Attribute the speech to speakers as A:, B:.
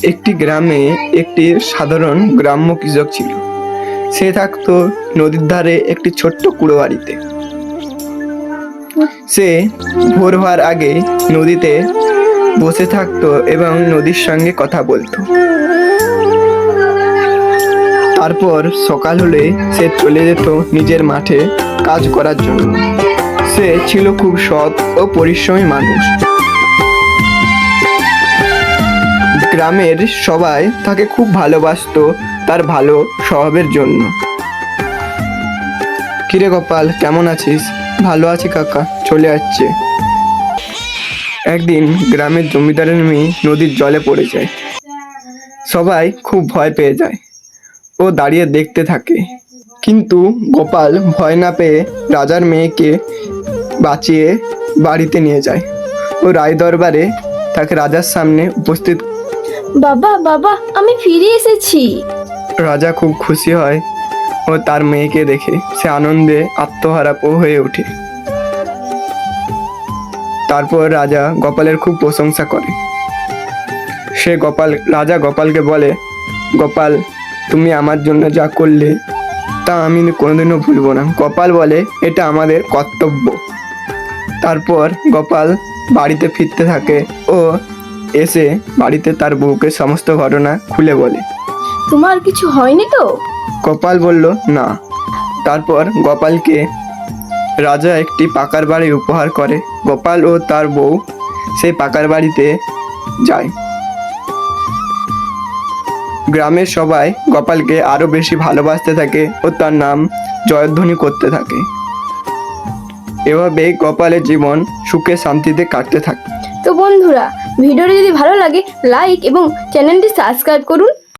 A: একটি গ্রামে একটি সাধারণ গ্রাম্য কৃষক ছিল। সে থাকতো নদীর ধারে একটি ছোট্ট কুড়ো বাড়িতে সে ভোর হওয়ার আগে নদীতে বসে থাকতো এবং নদীর সঙ্গে কথা বলতো। তারপর সকাল হলে সে চলে যেত নিজের মাঠে কাজ করার জন্য। সে ছিল খুব সৎ ও পরিশ্রমী মানুষ। গ্রামের সবাই তাকে খুব ভালোবাসতো তার ভালো স্বভাবের জন্য। কিরে গোপাল, কেমন আছিস? ভালো আছি কাকা, চলে যাচ্ছে একদিন গ্রামের জমিদারের মেয়ে নদীর জলে পড়ে যায়। সবাই খুব ভয় পেয়ে যায়। ও দাঁড়িয়ে দেখতে থাকে। কিন্তু গোপাল ভয় না পেয়ে রাজার মেয়েকে বাঁচিয়ে বাড়িতে নিয়ে যায়। ও রায় দরবারে তাকে রাজার সামনে উপস্থিত
B: বাবা বাবা, আমি ফিরে এসেছি।
A: রাজা খুব খুশি হয় ও তার মেয়েকে দেখে। সে আনন্দে আত্মহারাপ হয়ে ওঠে। তারপর রাজা গোপালের খুব প্রশংসা করে। সে গোপাল, রাজা গোপালকে বলে, গোপাল, তুমি আমার জন্য যা করলে, তা আমি কোনোদিনও ভুলবো না। গোপাল বলে, এটা আমাদের কর্তব্য। তারপর গোপাল বাড়িতে ফিরতে থাকে ও এসে বাড়িতে তার বউকে সমস্ত ঘটনা খুলে বলে।
B: তোমার কিছু হয়নি তো?
A: গোপাল বলল না। তারপর গোপালকে রাজা একটি পাকার বাড়ি উপহার করে। গোপাল ও তার বউ সেই পাকার বাড়িতে যায়। গ্রামের সবাই গোপালকে আরও বেশি ভালোবাসতে থাকে ও তার নাম জয়ধ্বনি করতে থাকে। এভাবে কপালে জীবন, সুখে শান্তিতে কাটতে থাকে।
B: তো বন্ধুরা, ভিডিওটি যদি ভালো লাগে লাইক এবং চ্যানেলটি সাবস্ক্রাইব করুন।